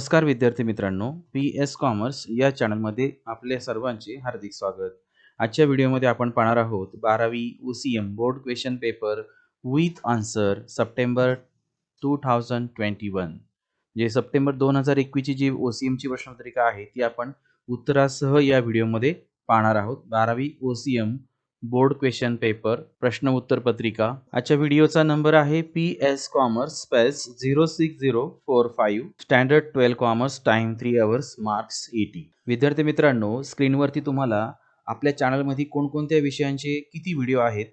नमस्कार विद्यार्थी मित्रांनो पी एस कॉमर्स या चॅनलमध्ये आपल्या सर्वांचे हार्दिक स्वागत. आजच्या व्हिडिओमध्ये आपण पाहणार आहोत बारावी O C M board question paper with answer September two thousand twenty one जे सप्टेंबर दोन हजार एकवीसची जी ओ सी एमची प्रश्नपत्रिका आहे ती आपण उत्तरासह या व्हिडिओमध्ये पाहणार आहोत. बारावी O C M board question paper प्रश्न उत्तर पत्रिका. आजच्या व्हिडिओचा नंबर आहे P S commerce space zero six zero four five standard twelve commerce time three hours marks eighty विद्यार्थी मित्रांनो स्क्रीनवरती तुम्हाला आपल्या चॅनलमध्ये कोणकोणत्या विषयांचे किती व्हिडिओ आहेत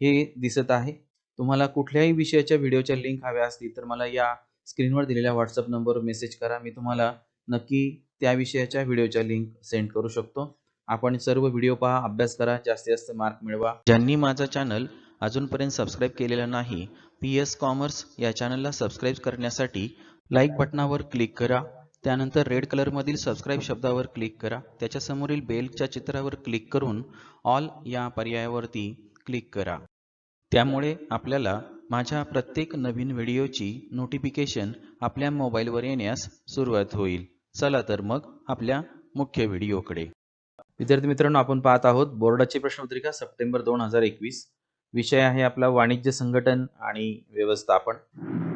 हे दिसत आहे. तुम्हाला कुठल्याही विषयाच्या व्हिडिओच्या लिंक हव्या असतील तर मला या स्क्रीनवर दिलेल्या व्हॉट्सअप नंबरवर मेसेज करा. मी तुम्हाला नक्की त्या विषयाच्या व्हिडिओच्या लिंक सेंड करू शकतो. आपण सर्व व्हिडिओ पहा अभ्यास करा जास्तीत जास्त मार्क मिळवा. ज्यांनी माझा चॅनल अजूनपर्यंत सबस्क्राईब केलेला नाही पी एस कॉमर्स या चॅनलला सबस्क्राईब करण्यासाठी लाईक बटनावर क्लिक करा. त्यानंतर रेड कलरमधील सबस्क्राईब शब्दावर क्लिक करा. त्याच्यासमोरील बेलच्या चित्रावर क्लिक करून ऑल या पर्यायावरती क्लिक करा. त्यामुळे आपल्याला माझ्या प्रत्येक नवीन व्हिडिओची नोटिफिकेशन आपल्या मोबाईलवर येण्यास सुरुवात होईल. चला तर मग आपल्या मुख्य व्हिडिओकडे विद्यार्थी मित्रांनो आपण पाहत आहोत बोर्डाची प्रश्नपत्रिका सप्टेंबर दोन हजार एकवीस. विषय आहे आपला वाणिज्य संघटन आणि व्यवस्थापन.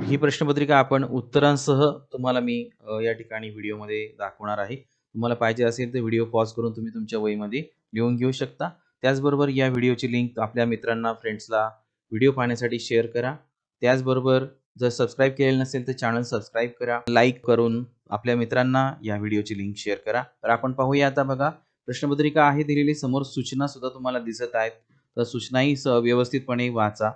ही प्रश्नपत्रिका आपण उत्तरांसह तुम्हाला मी या ठिकाणी व्हिडिओमध्ये दाखवणार आहे. तुम्हाला पाहिजे असेल तर व्हिडिओ पॉज करून तुम्ही तुमच्या वहीमध्ये लिहून घेऊ शकता. त्याचबरोबर या व्हिडिओची लिंक आपल्या मित्रांना फ्रेंड्सला व्हिडिओ पाहण्यासाठी शेअर करा. त्याचबरोबर जर सबस्क्राईब केलेलं नसेल तर चॅनल सबस्क्राईब करा. लाईक करून आपल्या मित्रांना या व्हिडिओची लिंक शेअर करा. तर आपण पाहूया आता बघा प्रश्नपत्रिका आहे दिलेली समोर सूचना सुद्धा तुम्हाला दिसत आहेत. तर सूचनाही स व्यवस्थितपणे वाचा.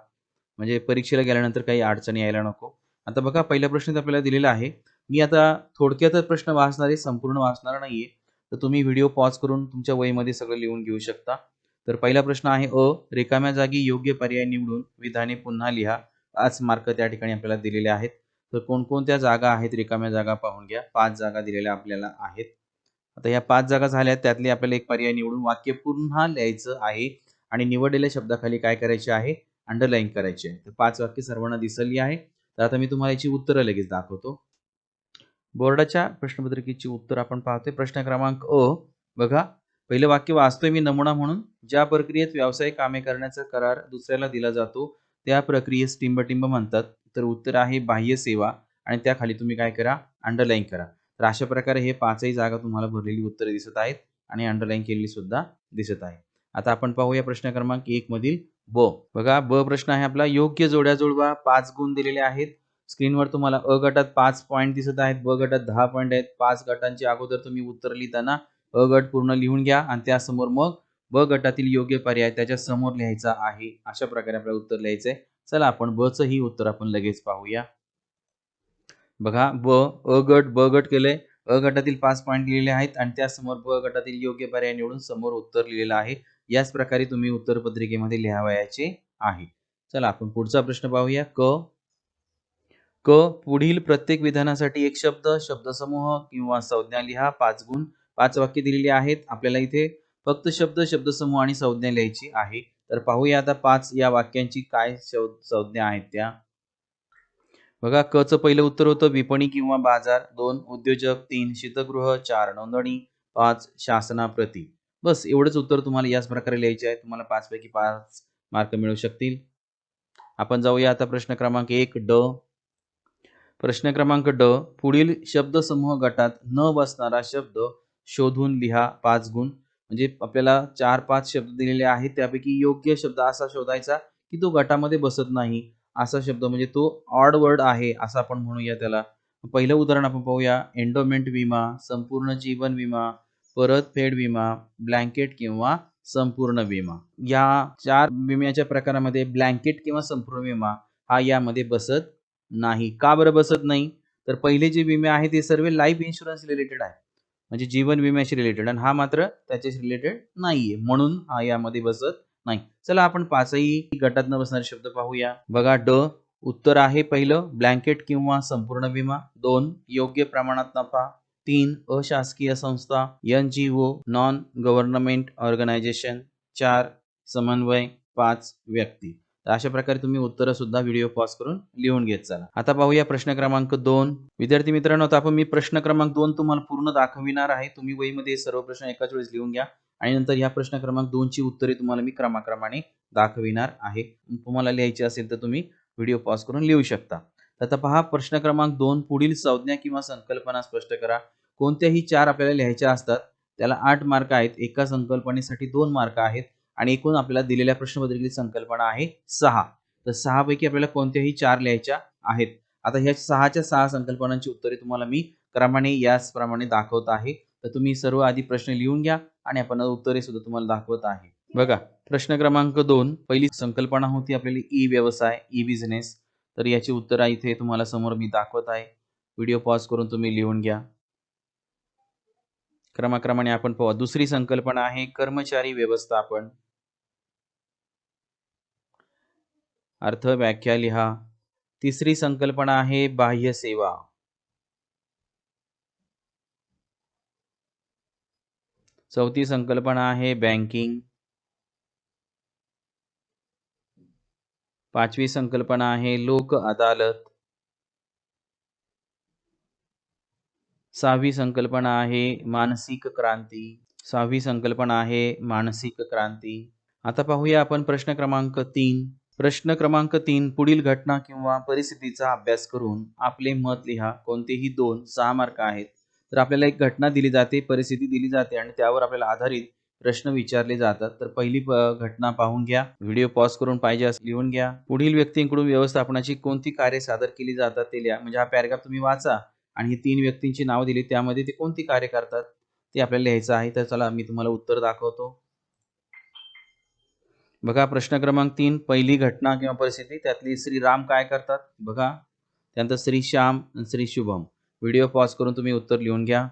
म्हणजे परीक्षेला गेल्यानंतर काही अडचणी यायला नको. आता बघा पहिला प्रश्न आपल्याला दिलेला आहे. मी आता थोडक्यातच प्रश्न वाचणार आहे संपूर्ण वाचणार नाहीये. तर तुम्ही व्हिडिओ पॉज करून तुमच्या वहीमध्ये सगळं लिहून घेऊ शकता. तर पहिला प्रश्न आहे अ रिकाम्या जागी योग्य पर्याय निवडून विधाने पुन्हा लिहा. पाच मार्क त्या ठिकाणी आपल्याला दिलेले आहेत. तर कोणकोणत्या जागा आहेत रिकाम्या जागा पाहून घ्या. पाच जागा दिलेल्या आपल्याला आहेत. आता या पाच जागा झाल्या त्यातली आपल्याला एक पर्याय निवडून वाक्य पुन्हा लिहायचं आहे. आणि निवडलेल्या शब्दाखाली काय करायचे आहे? अंडरलाईन करायचे आहे. तर पाच वाक्य सर्वांना दिसली आहे. तर आता मी तुम्हाला याची उत्तरं लगेच दाखवतो. बोर्डाच्या प्रश्नपत्रिकेची उत्तर आपण पाहतोय. प्रश्न क्रमांक अ. बघा. पहिलं वाक्य वाचतोय मी नमुना म्हणून. ज्या प्रक्रियेत व्यावसायिक कामे करण्याचा करार दुसऱ्याला दिला जातो त्या प्रक्रियेस टिंबटिंब म्हणतात. तर उत्तर आहे बाह्य सेवा. आणि त्याखाली तुम्ही काय करा? अंडरलाईन करा. तर अशा प्रकारे हे पाचही जागा तुम्हाला भरलेली उत्तरे दिसत आहेत आणि अंडरलाईन केलेली सुद्धा दिसत आहे. आता आपण पाहूया प्रश्न क्रमांक एक मधील ब. बघा ब प्रश्न आहे आपला. योग्य जोड्या जुळवा पाच गुण दिलेले आहेत. स्क्रीनवर तुम्हाला अ गटात पाच पॉईंट दिसत आहेत ब गटात दहा पॉईंट आहेत. पाच गटांची अगोदर तुम्ही उत्तर लिहिताना अ गट पूर्ण लिहून घ्या आणि त्यासमोर मग ब गटातील योग्य पर्याय त्याच्यासमोर लिहायचा आहे. अशा प्रकारे आपल्याला उत्तर लिहायचंय. चला आपण ब ही उत्तर आपण लगेच पाहूया. बघा ब अ गट ब गट केलंय. अ गटातील पाच पॉईंट लिहिलेले आहेत आणि त्यासमोर ब गटातील योग्य पर्याय निवडून समोर उत्तर लिहिलेलं आहे. याच प्रकारे तुम्ही उत्तर पत्रिकेमध्ये लिहावयाचे आहे. चला आपण पुढचा प्रश्न पाहूया. क क पुढील प्रत्येक विधानासाठी एक शब्द शब्दसमूह किंवा संज्ञा लिहा. पाच गुण पाच वाक्य दिलेली आहेत. आपल्याला इथे फक्त शब्द शब्दसमूह आणि संज्ञा लिहायची आहे. तर पाहूया आता पाच या वाक्यांची काय संज्ञा आहेत त्या. बघा क च पहिलं उत्तर होतं विपणी किंवा बाजार. दोन उद्योजक. तीन शीतगृह. चार नोंदणी. पाच शासनाप्रती. बस एवढंच उत्तर तुम्हाला याच प्रकारे लिहायचे आहे तुम्हाला पाच पैकी पाच मार्क मिळू शकतील. आपण जाऊया आता प्रश्न क्रमांक एक ड. प्रश्न क्रमांक ड. पुढील शब्दसमूह गटात न बसणारा शब्द शोधून लिहा पाच गुण. म्हणजे आपल्याला चार पाच शब्द दिलेले आहेत. त्यापैकी योग्य शब्द असा शोधायचा की तो गटामध्ये बसत नाही. असा शब्द म्हणजे तो ऑड वर्ड आहे असं आपण म्हणूया त्याला. पहिलं उदाहरण आपण पाहूया. एंडोमेंट विमा संपूर्ण जीवन विमा परतफेड विमा ब्लँकेट किंवा संपूर्ण विमा. या चार विम्याच्या प्रकारामध्ये ब्लँकेट किंवा संपूर्ण विमा हा यामध्ये बसत नाही. का बरं बसत नाही? तर पहिले जे विमे आहेत ते सर्व लाईफ इन्शुरन्स रिलेटेड आहे. म्हणजे जीवन विम्याशी रिलेटेड आणि हा मात्र त्याच्याशी रिलेटेड नाहीये. म्हणून हा यामध्ये बसत नाही. चला आपण पाचही गटात न बसणारे शब्द पाहूया. बघा ड उत्तर आहे पहिलं ब्लँकेट किंवा संपूर्ण विमा. दोन योग्य प्रमाणात नफा. तीन अशासकीय संस्था. N G O non government organisation चार समन्वय. पाच व्यक्ती. तर अशा प्रकारे तुम्ही उत्तरं सुद्धा व्हिडिओ पॉज करून लिहून घेत चला. आता पाहूया प्रश्न क्रमांक दोन. विद्यार्थी मित्रांनो आता आपण मी प्रश्न क्रमांक दोन तुम्हाला पूर्ण दाखविणार आहे. तुम्ही वहीमध्ये सर्व प्रश्न एकाच वेळेस लिहून घ्या. आणि नंतर या प्रश्न क्रमांक दोनची उत्तरे तुम्हाला मी क्रमाक्रमाने दाखविणार आहे. तुम्हाला लिहायची असेल तर तुम्ही व्हिडिओ पॉज करून लिहू शकता. तर आता पहा प्रश्न क्रमांक दोन पुढील संज्ञा किंवा संकल्पना स्पष्ट करा. कोणत्याही चार आपल्याला लिहायच्या असतात त्याला आठ मार्क आहेत. एका संकल्पनेसाठी दोन मार्क आहेत आणि एकूण आपल्याला दिलेल्या प्रश्नपत्रिकेची संकल्पना आहे सहा. तर सहापैकी आपल्याला कोणत्याही चार लिहायच्या आहेत? आता ह्या सहाच्या सहा संकल्पनांची उत्तरे तुम्हाला मी क्रमाने याचप्रमाणे दाखवत आहे. तर तुम्ही सर्व आधी प्रश्न लिहून घ्या आणि आपण उत्तरे सुद्धा तुम्हाला दाखवत आहे. बघा प्रश्न क्रमांक दोन. पहिली संकल्पना होती आपल्याला ई व्यवसाय ई बिझनेस तर याची उत्तरं इथे तुम्हाला समोर मी दाखवत आहे. व्हिडिओ पॉज करून तुम्ही लिहून घ्या. क्रमाक्रमाने आपण पाहू. दुसरी संकल्पना आहे कर्मचारी व्यवस्थापन. अर्थ व्याख्या लिहा. तिसरी संकल्पना आहे बाह्य सेवा. चौथी संकल्पना आहे बँकिंग पाचवी संकल्पना आहे लोक अदालत. सहावी संकल्पना आहे मानसिक क्रांती. सहावी संकल्पना आहे मानसिक क्रांती. आता पाहूया आपण प्रश्न क्रमांक तीन. प्रश्न क्रमांक तीन पुढील घटना किंवा परिस्थितीचा अभ्यास करून आपले मत लिहा. कोणतेही दोन सहा मार्क आहेत. तर आपल्याला एक घटना दिली जाते परिस्थिती दिली जाते आणि त्यावर आपल्याला आधारित प्रश्न विचारले जातात. तर पहिली घटना पाहून घ्या. व्हिडिओ पॉज करून पाहिजे असं लिहून घ्या. पुढील व्यक्तींकडून व्यवस्थापनाची कोणती कार्य सादर केली जातात ते लिहा. म्हणजे हा पॅरेग्राफ तुम्ही वाचा आणि ही तीन व्यक्तींची नाव दिली. त्यामध्ये ते कोणती कार्य करतात ते आपल्याला लिहायचं आहे. तर चला मी तुम्हाला उत्तर दाखवतो. बघा प्रश्न क्रमांक तीन. पहिली घटना किंवा परिस्थिती त्यातली श्री राम काय करतात? बघा त्यानंतर श्री श्याम आणि श्री शुभम. व्हिडिओ पॉज करून तुम्ही उत्तर लिहून घ्या.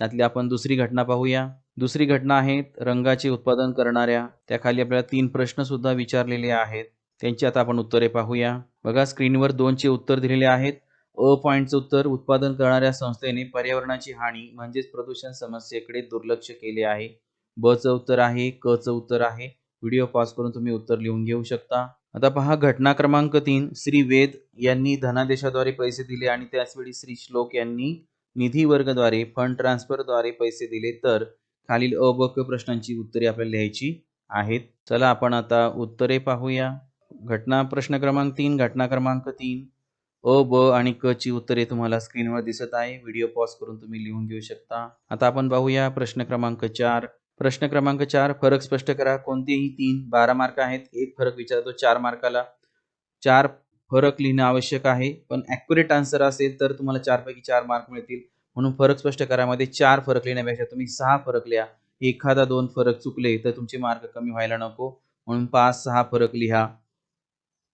त्यातली आपण दुसरी घटना पाहूया. दुसरी घटना आहेत रंगाचे उत्पादन करणाऱ्या. त्याखाली आपल्याला तीन प्रश्न सुद्धा विचारलेले आहेत. त्यांची आता आपण उत्तरे पाहूया. बघा स्क्रीनवर दोनचे उत्तर दिलेले आहेत. अ पॉईंटचं उत्तर उत्पादन करणाऱ्या संस्थेने पर्यावरणाची हानी म्हणजेच प्रदूषण समस्येकडे दुर्लक्ष केले आहे. ब चं उत्तर आहे क चं उत्तर आहे. व्हिडिओ पॉज करून तुम्ही उत्तर लिहून घेऊ शकता. आता पहा घटना क्रमांक तीन श्री वेद यांनी धनादेशाद्वारे पैसे दिले आणि त्याचवेळी श्री श्लोक यांनी निधी वर्गद्वारे फंड ट्रान्सफरद्वारे पैसे दिले. तर खालील अ ब क प्रश्नांची उत्तरे आपल्याला लिहायची आहेत. चला आपण आता उत्तरे पाहूया. घटना प्रश्न क्रमांक तीन घटना क्रमांक तीन. अ ब आणि क ची उत्तरे तुम्हाला स्क्रीनवर दिसत आहे. व्हिडिओ पॉज करून तुम्ही लिहून घेऊ शकता. आता आपण पाहूया प्रश्न क्रमांक चार. प्रश्न क्रमांक चार फरक स्पष्ट करा. कोणतेही तीन बारा मार्क आहेत. एक फरक विचारतो चार मार्काला. चार फरक लिहिणं आवश्यक आहे पण ॲक्युरेट आन्सर असेल तर तुम्हाला चारपैकी चार मार्क मिळतील. म्हणून फरक स्पष्ट करामध्ये चार फरक लिहिण्यापेक्षा तुम्ही सहा फरक लिहा. एखादा दोन फरक चुकले तर तुमचे मार्क कमी व्हायला नको. म्हणून पाच सहा फरक लिहा.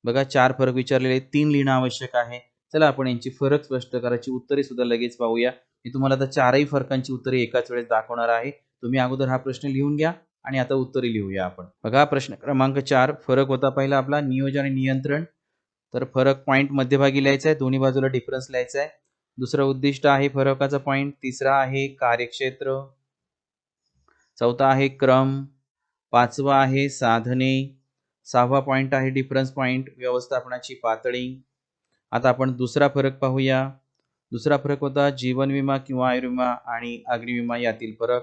बघा चार फरक विचारलेले तीन लिहिणं आवश्यक आहे. चला आपण यांची फरक स्पष्ट करायची उत्तरे सुद्धा लगेच पाहूया. मी तुम्हाला आता चारही फरकांची उत्तरे एकाच वेळेस दाखवणार आहे. तुम्ही अगोदर हा प्रश्न लिहून घ्या आणि आता उत्तरे लिहूया आपण. बघा प्रश्न क्रमांक चार फरक होता पहिला आपला नियोजन आणि नियंत्रण. तर फरक पॉईंट मध्यभागी लिहायचा आहे दोन्ही बाजूला डिफरन्स लिहायचा आहे. दुसरं उद्दिष्ट आहे फरकाचा पॉईंट तिसरा आहे कार्यक्षेत्र. चौथा आहे क्रम. पाचवा आहे साधने. सहावा पॉईंट आहे डिफरन्स पॉईंट व्यवस्थापनाची पातळी. आता आपण दुसरा फरक पाहूया. दुसरा फरक होता जीवन विमा किंवा आयुर्विमा आणि अग्निविमा यातील फरक.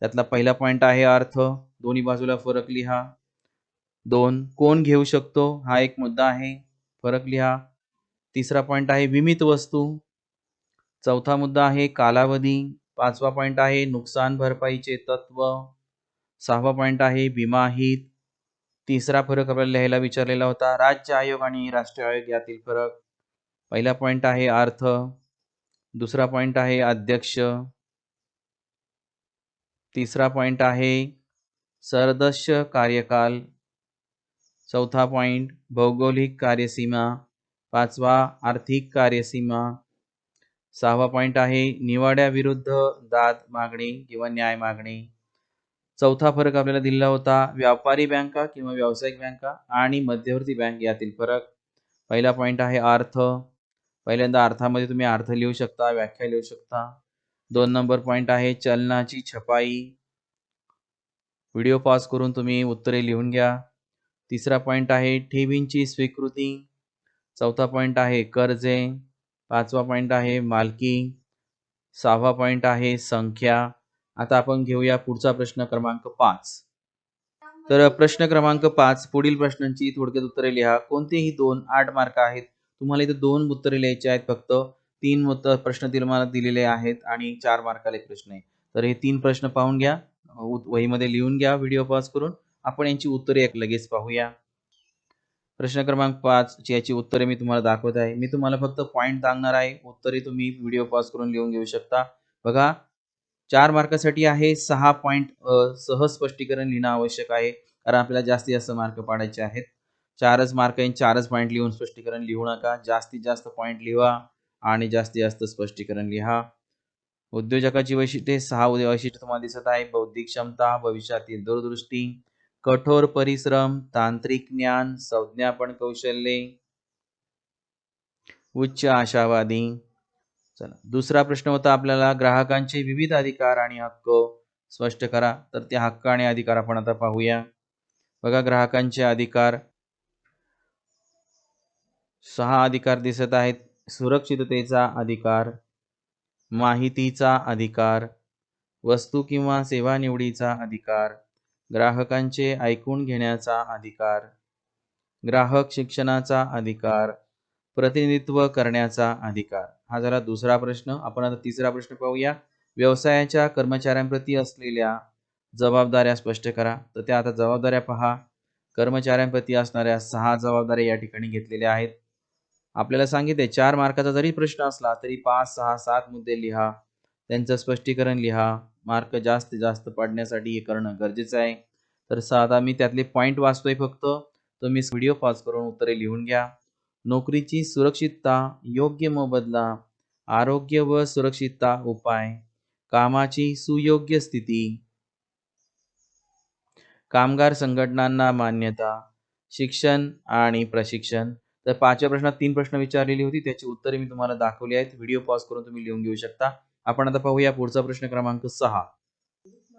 त्यातला पहिला पॉईंट आहे अर्थ. दोन्ही बाजूला फरक लिहा. दोन कोण घेऊ शकतो? हा एक मुद्दा आहे. फरक लिहा. तिसरा पॉईंट आहे विमित वस्तू. चौथा मुद्दा आहे कालावधी. पाचवा पॉईंट आहे नुकसान भरपाईचे तत्व. सहावा पॉईंट आहे विमाहित तिसरा फरक आपल्याला लिहायला विचारलेला होता. राज्य आयोग आणि राष्ट्रीय आयोग यातील फरक. पहिला पॉईंट आहे अर्थ. दुसरा पॉईंट आहे अध्यक्ष. तिसरा पॉईंट आहे सदस्य कार्यकाल. चौथा पॉईंट भौगोलिक कार्यसीमा. पाचवा आर्थिक कार्यसीमा. सहावा पॉईंट आहे निवाड्याविरुद्ध दाद मागणी किंवा न्याय मागणी. चौथा फरक आपल्याला दिला होता व्यापारी बँका किंवा व्यावसायिक बँका आणि मध्यवर्ती बँक यातील फरक. पहिला पॉईंट आहे अर्थ. पहिल्यांदा अर्थामध्ये तुम्ही अर्थ लिहू शकता व्याख्या लिहू शकता. दोन नंबर पॉईंट आहे चलनाची छपाई. व्हिडिओ पॉज करून तुम्ही उत्तरे लिहून घ्या. तिसरा पॉईंट आहे ठेवींची स्वीकृती. चौथा पॉईंट आहे कर्जे. पाचवा पॉईंट आहे मालकी. सहावा पॉईंट आहे संख्या. आता आपण घेऊया पुढचा प्रश्न क्रमांक पाच. तर प्रश्न क्रमांक पाच पुढील प्रश्नांची थोडक्यात उत्तरे लिहा. कोणतेही दोन आठ मार्क आहेत. तुम्हाला इथे दोन उत्तरे लिहायची आहेत फक्त. तीन उत्तर प्रश्न तुम्हाला दिलेले आहेत आणि चार मार्काला एक प्रश्न आहे. तर हे तीन प्रश्न पाहून घ्या. उ- वहीमध्ये लिहून घ्या व्हिडिओ पॉज करून. आपण यांची उत्तरे एक लगेच पाहूया. प्रश्न क्रमांक पाच याची उत्तरे मी तुम्हाला दाखवत आहे. मी तुम्हाला फक्त पॉईंट सांगणार आहे. उत्तरे तुम्ही व्हिडिओ पॉज करून लिहून घेऊ शकता. बघा चार मार्कासाठी आहे सहा पॉईंट सहज स्पष्टीकरण लिहिणं आवश्यक आहे कारण आपल्याला जास्तीत जास्त मार्क पाडायचे आहेत. चारच मार्क आहे चारच पॉईंट लिहून स्पष्टीकरण लिहू नका. जास्तीत जास्त पॉईंट लिहा. आणि जास्तीत जास्त स्पष्टीकरण लिहा. उद्योजकाची वैशिष्ट्ये सहा वैशिष्ट्य तुम्हाला दिसत आहे. बौद्धिक क्षमता भविष्यातील दूरदृष्टी कठोर परिश्रम तांत्रिक ज्ञान संज्ञापन कौशल्ये उच्च आशावादी. चला दुसरा प्रश्न होता आपल्याला ग्राहकांचे विविध अधिकार आणि हक्क. स्पष्ट करा तर ते हक्क आणि अधिकार आपण आता पाहूया. बघा ग्राहकांचे अधिकार. सहा अधिकार दिसत आहेत. सुरक्षिततेचा अधिकार माहितीचा अधिकार वस्तू किंवा सेवा निवडीचा अधिकार ग्राहकांचे ऐकून घेण्याचा अधिकार ग्राहक शिक्षणाचा अधिकार प्रतिनिधित्व करण्याचा अधिकार. हा झाला दुसरा प्रश्न. आपण आता तिसरा प्रश्न पाहूया. व्यवसायाच्या कर्मचाऱ्यांप्रती असलेल्या जबाबदाऱ्या स्पष्ट करा. तर त्या आता जबाबदाऱ्या पहा. कर्मचाऱ्यांप्रती असणाऱ्या सहा जबाबदाऱ्या या ठिकाणी घेतलेल्या आहेत. आपल्याला सांगितले चार मार्काचा जरी प्रश्न असला तरी पाच सहा सात मुद्दे लिहा. त्यांचं स्पष्टीकरण लिहा. मार्क जास्तीत जास्त पाडण्यासाठी हे करणं गरजेचं आहे. तर सा- आता मी त्यातले पॉईंट वाचतोय फक्त. तुम्ही व्हिडिओ पॉज करून उत्तरे लिहून घ्या. नोकरीची सुरक्षितता योग्य मोबदला आरोग्य व सुरक्षितता उपाय कामाची सुयोग्य स्थिती कामगार संघटनांना मान्यता शिक्षण आणि प्रशिक्षण तर पाचव्या प्रश्नात तीन प्रश्न विचारलेली होती. त्याची उत्तरे मी तुम्हाला दाखवली आहेत. व्हिडिओ पॉज करून तुम्ही लिहून घेऊ शकता. आपण आता पाहूया पुढचा प्रश्न क्रमांक सहा.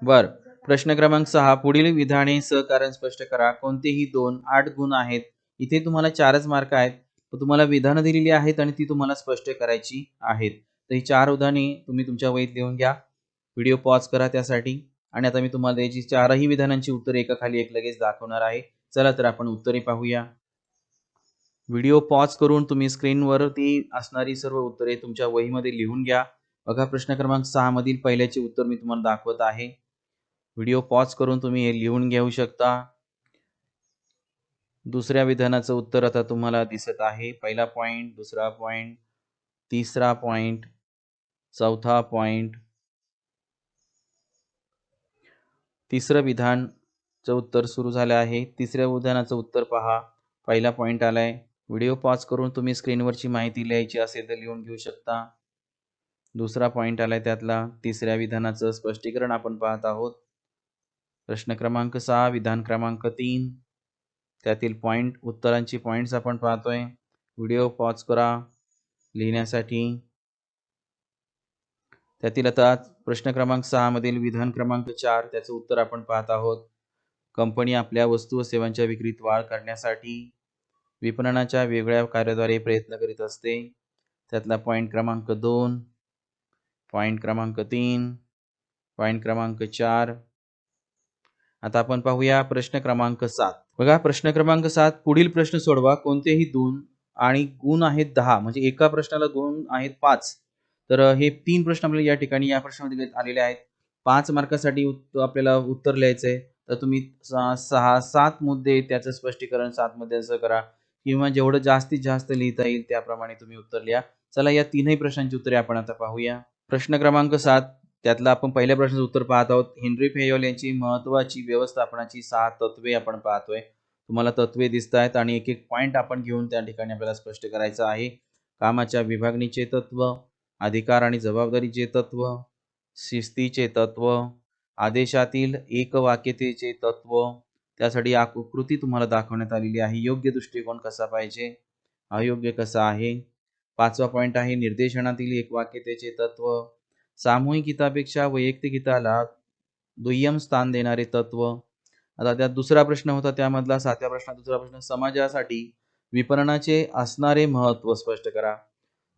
बर. प्रश्न क्रमांक सहा. पुढील विधाने सहकारण स्पष्ट करा. कोणतेही दोन आठ गुण आहेत. इथे तुम्हाला चारच मार्क आहेत. तुम्हाला विधानं दिलेली आहेत आणि ती तुम्हाला स्पष्ट करायची आहेत. तर ही चार उदाहरणे तुम्ही तुमच्या वहीत लिहून घ्या. व्हिडिओ पॉज करा त्यासाठी. आणि आता मी तुम्हाला याची चारही विधानांची उत्तरे एकाखाली एक लगेच दाखवणार आहे. चला तर आपण उत्तरे पाहूया. व्हिडिओ पॉज करून तुम्ही स्क्रीनवरती असणारी सर्व उत्तरे तुमच्या वहीमध्ये लिहून घ्या. बघा प्रश्न क्रमांक सहा मधील पहिल्याचे उत्तर मी तुम्हाला दाखवत आहे. व्हिडिओ पॉज करून तुम्ही हे लिहून घेऊ शकता. दुसऱ्या विधानाचं उत्तर आता तुम्हाला दिसत आहे. पहिला पॉइंट दुसरा पॉइंट तिसरा पॉइंट चौथा पॉइंट तिसरं विधानचं उत्तर सुरू झालं आहे. तिसऱ्या विधानाचं उत्तर पहा. पहिला पॉइंट आलाय. व्हिडिओ पॉज करून तुम्ही स्क्रीनवरची माहिती लिहायची असेल तर लिहून घेऊ शकता. दुसरा पॉईंट आलाय त्यातला तिसऱ्या विधानाचं स्पष्टीकरण आपण पाहत आहोत. प्रश्न क्रमांक सहा विधान क्रमांक तीन. त्यातील पॉईंट उत्तरांची पॉईंट्स आपण पाहतोय. व्हिडिओ पॉज करा. लिहिण्यासाठी. त्यातील आता प्रश्न क्रमांक सहा मधील विधान क्रमांक चार त्याचं उत्तर आपण पाहत आहोत. कंपनी आपल्या वस्तू व सेवांच्या विक्रीत वाढ करण्यासाठी. विपणनाच्या वेगळ्या कार्याद्वारे प्रयत्न करीत असते. त्यातला पॉईंट क्रमांक दोन पॉईंट क्रमांक तीन पॉईंट क्रमांक चार. आता आपण पाहूया प्रश्न क्रमांक सात. बघा प्रश्न क्रमांक सात पुढील प्रश्न सोडवा. कोणतेही दोन आणि गुण आहेत दहा म्हणजे एका प्रश्नाला गुण आहेत पाच. तर हे तीन प्रश्न आपल्याला या ठिकाणी या प्रश्नामध्ये आलेले आहेत. पाच मार्कासाठी आपल्याला उत्तर लिहायचं आहे तर तुम्ही सहा सहा- सात मुद्दे त्याचं स्पष्टीकरण सात मुद्द्यांचं करा. किंवा जेवढं जास्तीत जास्त लिहिता येईल त्याप्रमाणे तुम्ही उत्तर लिहा. चला या तीनही प्रश्नांची उत्तरे आपण आता पाहूया. प्रश्न क्रमांक सात त्यातला आपण पहिल्या प्रश्नाचं उत्तर पाहत आहोत. हेनरी फेयोल यांची महत्वाची व्यवस्थापनाची सहा तत्वे आपण पाहतोय. तुम्हाला तत्वे दिसत आहेत आणि एक एक पॉईंट आपण घेऊन त्या ठिकाणी आपल्याला स्पष्ट करायचं आहे. कामाच्या विभागणीचे तत्व अधिकार आणि जबाबदारीचे तत्व शिस्तीचे तत्व आदेशातील एकवाक्यतेचे तत्व त्यासाठी आकृती तुम्हाला दाखवण्यात आलेली आहे. योग्य दृष्टिकोन कसा पाहिजे? अयोग्य कसा आहे? पाचवा पॉईंट आहे निर्देशनातील एक वाक्यतेचे तत्व. सामूहिक हितापेक्षा वैयक्तिक हिताला दुय्यम स्थान देणारे तत्व. आता त्यात दुसरा प्रश्न होता त्यामधला सातव्या प्रश्नात दुसरा प्रश्न समाजासाठी विपणनाचे असणारे महत्त्व स्पष्ट करा.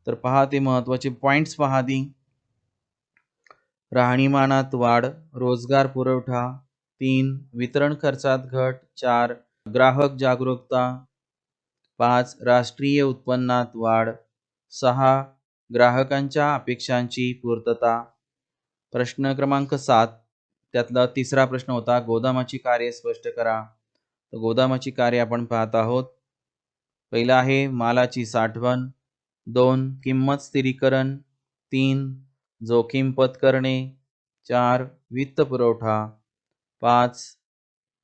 तर पहा ते महत्त्वाचे पॉइंट्स पहा दी राहणीमानात वाढ रोजगार पुरवठा तीन वितरण खर्चात घट. चार ग्राहक जागरूकता. पाच राष्ट्रीय उत्पन्नात वाढ. सहा ग्राहकांच्या अपेक्षांची पूर्तता. प्रश्न क्रमांक सात त्यातला तिसरा प्रश्न होता गोदामाची कार्ये स्पष्ट करा. तर गोदामाची कार्य आपण पाहत आहोत. पहिलं आहे मालाची साठवण. दोन किंमत स्थिरीकरण. तीन जोखीम पत्करणे चार वित्त पुरवठा. पाच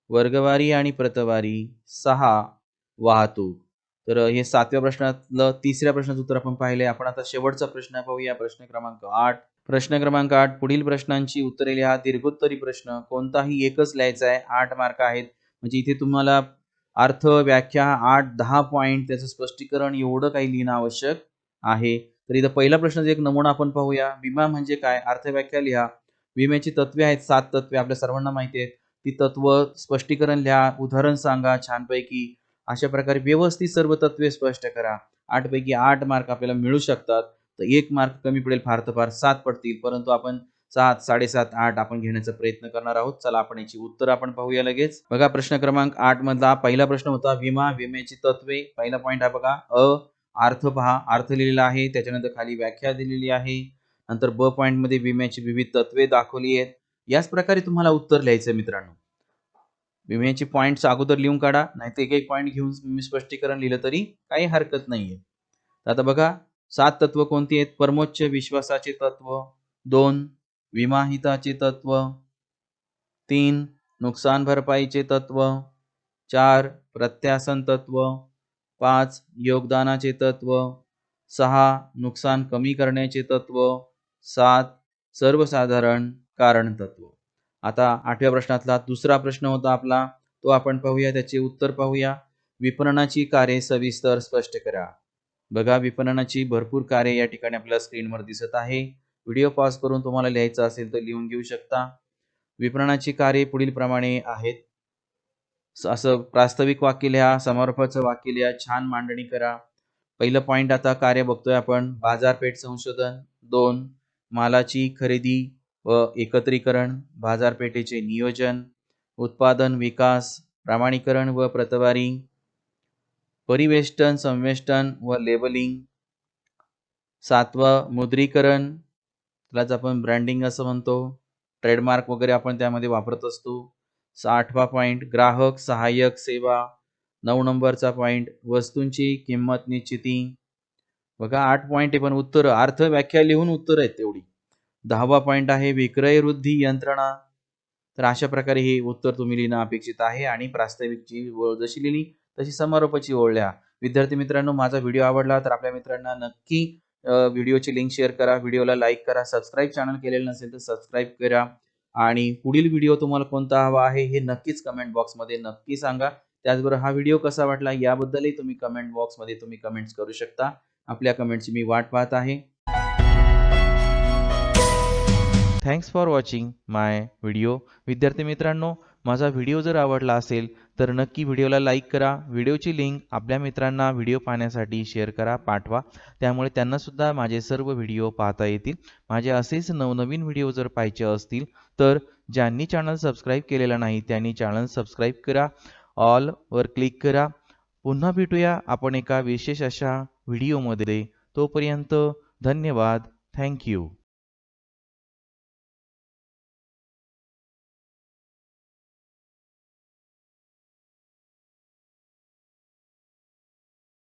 वर्गवारी आणि प्रतवारी. सहा वाहतूक. तर हे सातव्या प्रश्नातलं तिसऱ्या प्रश्नाचं उत्तर आपण पाहिले आपण आता शेवटचा प्रश्न पाहूया. प्रश्न क्रमांक आठ. प्रश्न क्रमांक आठ पुढील प्रश्नांची उत्तरे लिहा. दीर्घोत्तरी प्रश्न. कोणताही एकच लिहायचा आहे. आठ मार्क आहेत. म्हणजे इथे तुम्हाला अर्थ व्याख्या आठ दहा पॉईंट त्याचं स्पष्टीकरण एवढं काही लिहिणं आवश्यक आहे. तर इथं पहिला प्रश्नाचा एक नमुना आपण पाहूया. विमा म्हणजे काय? अर्थव्याख्या लिहा. विम्याची तत्वे आहेत सात तत्वे आपल्या सर्वांना माहिती आहेत. ती तत्व स्पष्टीकरण लिहा उदाहरण सांगा छानपैकी. अशा प्रकारे व्यवस्थित सर्व तत्वे स्पष्ट करा. आठपैकी आठ मार्क आपल्याला मिळू शकतात. तर एक मार्क कमी पडेल फार तर फार सात पडतील. परंतु आपण सात साडेसात आठ आपण घेण्याचा प्रयत्न करणार आहोत. चला आपण याची उत्तर आपण पाहूया लगेच. बघा प्रश्न क्रमांक आठ मधला पहिला प्रश्न होता विमा विम्याची तत्वे. पहिला पॉईंट हा बघा अ अर्थ पहा. अर्थ लिहिलेला आहे त्याच्यानंतर खाली व्याख्या दिलेली आहे. नंतर ब पॉईंटमध्ये विम्याची विविध तत्वे दाखवली आहेत. याच प्रकारे तुम्हाला उत्तर लिहायचं मित्रांनो. विम्याची पॉईंट्स अगोदर लिहून काढा नाहीतर एक एक पॉईंट घेऊन मी स्पष्टीकरण लिहिलं तरी काही हरकत नाहीये. तर आता बघा सात तत्व कोणती आहेत? परमोच्च विश्वासाचे तत्व दोन विमाहिताचे तत्व तीन नुकसान भरपाईचे तत्व चार प्रत्यासन तत्व पाच योगदानाचे तत्व सहा नुकसान कमी करण्याचे तत्व सात सर्वसाधारण कारण तत्व आता आठव्या प्रश्नातला दुसरा प्रश्न होता आपला. तो आपण पाहूया त्याचे उत्तर पाहूया. विपणनाची कार्ये सविस्तर स्पष्ट करा. बघा विपणनाची भरपूर कार्ये या ठिकाणी आपल्याला स्क्रीनवर दिसत आहे. व्हिडिओ पॉज करून तुम्हाला लिहायचं असेल तर लिहून घेऊ शकता. विपणनाची कार्ये पुढील प्रमाणे आहेत. असं प्रास्ताविक वाक्य लिहा समारोपाचं वाक्य लिहा छान मांडणी करा. पहिलं पॉइंट आता कार्य बघतोय आपण. बाजारपेठ संशोधन. दोन मालाची खरेदी व एकत्रीकरण बाजारपेठेचे नियोजन उत्पादन विकास प्रमाणीकरण व प्रतवारी परिवेष्टन संवेष्टन व लेबलिंग सातवं मुद्रीकरण त्यालाच आपण ब्रँडिंग असं म्हणतो ट्रेडमार्क वगैरे आपण त्यामध्ये वापरत असतो आठवा पॉईंट ग्राहक सहाय्यक सेवा नऊ नंबरचा पॉईंट वस्तूंची किंमत निश्चिती बघा आठ पॉईंट आहे पण उत्तर अर्थ व्याख्या लिहून उत्तर आहेत तेवढी. दहावा पॉईंट आहे विक्रय वृद्धी यंत्रणा. तर अशा प्रकारे हे उत्तर तुम्ही लिहिणं अपेक्षित आहे आणि प्रास्ताविकची ओळ जशी लिहिली तशी समारोपाची ओळ लिहा. विद्यार्थी मित्रांनो माझा व्हिडिओ आवडला तर आपल्या मित्रांना नक्की व्हिडिओची लिंक शेअर करा. व्हिडिओला लाईक करा. सबस्क्राईब चॅनल केलेलं नसेल तर सबस्क्राईब करा. आणि पुढील व्हिडिओ तुम्हाला कोणता हवा आहे हे नक्कीच कमेंट बॉक्समध्ये नक्की सांगा. त्याचबरोबर हा व्हिडिओ कसा वाटला याबद्दलही तुम्ही कमेंट बॉक्समध्ये तुम्ही कमेंट्स करू शकता. आपल्या कमेंटची मी वाट पाहत आहे. Thanks for watching my video विद्यार्थी मित्रांनो माझा व्हिडिओ जर आवडला असेल तर नक्की व्हिडिओला लाईक करा. व्हिडिओची लिंक आपल्या मित्रांना व्हिडिओ पाहण्यासाठी शेअर करा पाठवा. त्यामुळे त्यांनासुद्धा माझे सर्व व्हिडिओ पाहता येतील. माझे असेच नवनवीन व्हिडिओ जर पाहिजे असतील तर ज्यांनी चॅनल सबस्क्राईब केलेला नाही त्यांनी चॅनल सबस्क्राईब करा. ऑलवर क्लिक करा. पुन्हा भेटूया आपण एका विशेष अशा व्हिडिओमध्ये तोपर्यंत धन्यवाद. थँक्यू